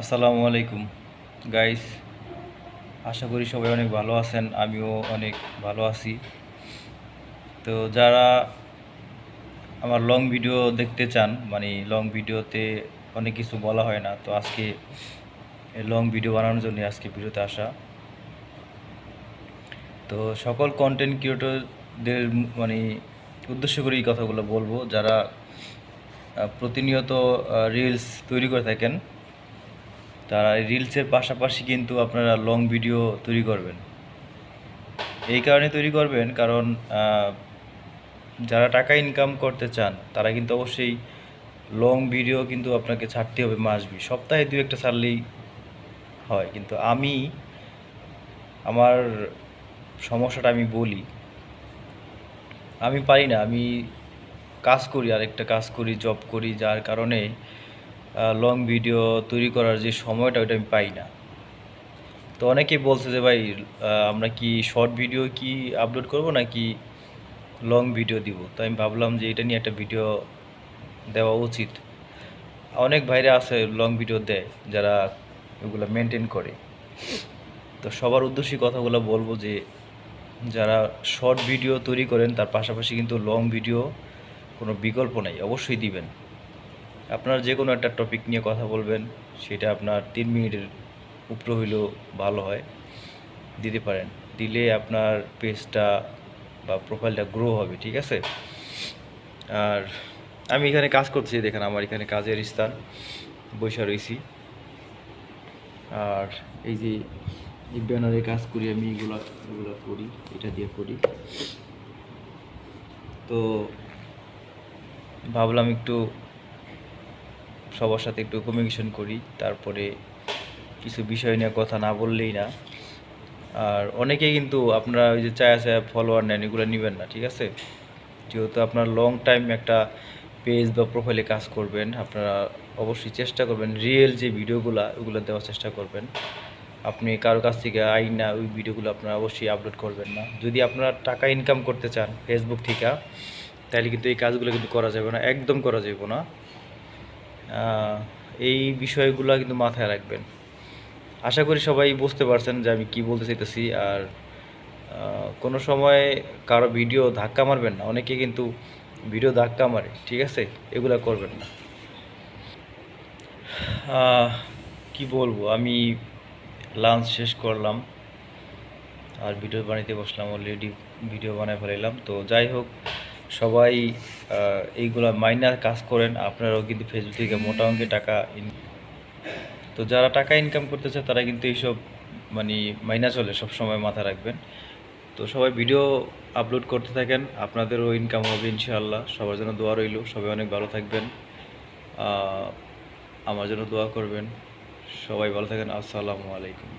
আসসালামু আলাইকুম। গাইস আশা করি সবাই অনেক ভালো আছেন, আমিও অনেক ভালো আছি। তো যারা আমার লং ভিডিও দেখতে চান মানে লং ভিডিওতে অনেক কিছু বলা হয় না, তো আজকে লং ভিডিও বানানোর জন্য আজকে ভিডিওতে আসা। তো সকল কন্টেন্ট ক্রিয়েটরদের মানে উদ্দেশ্য করে এই কথাগুলো বলব। যারা প্রতিনিয়ত রিলস তৈরি করে থাকেন তারা রিলসের পাশাপাশি কিন্তু আপনারা লং ভিডিও তৈরি করবেন। এই কারণে তৈরি করবেন কারণ যারা টাকা ইনকাম করতে চান, তারা কিন্তু অবশ্যই লং ভিডিও কিন্তু আপনাকে ছাড়তে হবে মাসবি সপ্তাহে দু একটা ছাড়লেই হয়। কিন্তু আমি আমার সমস্যাটা আমি বলি, আমি পারি না। আমি কাজ করি, আরেকটা কাজ করি জব করি, যার কারণে লং ভিডিও তৈরি করার যে সময়টা, ওইটা আমি পাই না। তো অনেকেই বলছে যে, ভাই আমরা কি শর্ট ভিডিও কি আপলোড করব নাকি লং ভিডিও দিব? তো আমি ভাবলাম যে, এটা নিয়ে একটা ভিডিও দেওয়া উচিত। অনেক ভাইরা আছে লং ভিডিও দেয়, যারা এগুলো মেনটেন করে। তো সবার উদ্দেশ্যে কথাগুলো বলব যে, যারা শর্ট ভিডিও তৈরি করেন, তার পাশাপাশি কিন্তু লং ভিডিও কোনো বিকল্প নেই, অবশ্যই দিবেন। আপনার যে কোনো একটা টপিক নিয়ে কথা বলবেন, সেটা আপনার তিন মিনিটের উপরে হইলেও ভালো হয়। দিতে পারেন। দিলে আপনার পেজটা বা প্রোফাইলটা গ্রো হবে, ঠিক আছে? আর আমি এখানে কাজ করতেছি, দেখেন আমার এখানে কাজের স্থান বৈশা রয়েছি আর এই যে ব্যানারে কাজ করি আমি, এগুলো এগুলো করি, এটা দিয়ে করি। তো ভাবলাম একটু সবার সাথে একটু কমিউনিকেশন করি, তারপরে কিছু বিষয় নিয়ে কথা না বললেই না। আর অনেকেই কিন্তু আপনারা ওই যে চায়া চায়া ফলোয়ার নেন, এগুলো নেবেন না, ঠিক আছে? যেহেতু আপনার লং টাইম একটা পেজ বা প্রোফাইলে কাজ করবেন, আপনারা অবশ্যই চেষ্টা করবেন রিয়েল যে ভিডিওগুলো, ওগুলো দেওয়ার চেষ্টা করবেন। আপনি কারও কাছ থেকে আই না, ওই ভিডিওগুলো আপনারা অবশ্যই আপলোড করবেন না। যদি আপনারা টাকা ইনকাম করতে চান ফেসবুক থেকে, তাহলে কিন্তু এই কাজগুলো কিন্তু করা যাবে না, একদম করা যাবে না। এই বিষয়গুলো কিন্তু মাথায় রাখবেন। আশা করি সবাই বুঝতে পারছেন যে আমি কি বলতে চাইতেছি। আর কোনো সময় কারও ভিডিও ধাক্কা মারবেন না। অনেকে কিন্তু ভিডিও ধাক্কা মারে, ঠিক আছে? এগুলা করবেন না। কি বলব? আমি লাঞ্চ শেষ করলাম। আর ভিডিও বানাইতে বসলাম অলরেডি ভিডিও বানায় ফেলাইলাম। তো যাই হোক সবাই এইগুলা মাইনার কাজ করেন, আপনারাও কিন্তু ফেসবুক থেকে মোটা অঙ্কে টাকা তো যারা টাকা ইনকাম করতেছে তারা কিন্তু এইসব মানে মাইনা চলে, সব সময় মাথায় রাখবেন। তো সবাই ভিডিও আপলোড করতে থাকেন, আপনাদেরও ইনকাম হবে ইনশাআল্লাহ। সবার জন্য দোয়া রইল, সবাই অনেক ভালো থাকবেন। আমার জন্য দোয়া করবেন। সবাই ভালো থাকেন, আসসালামু আলাইকুম।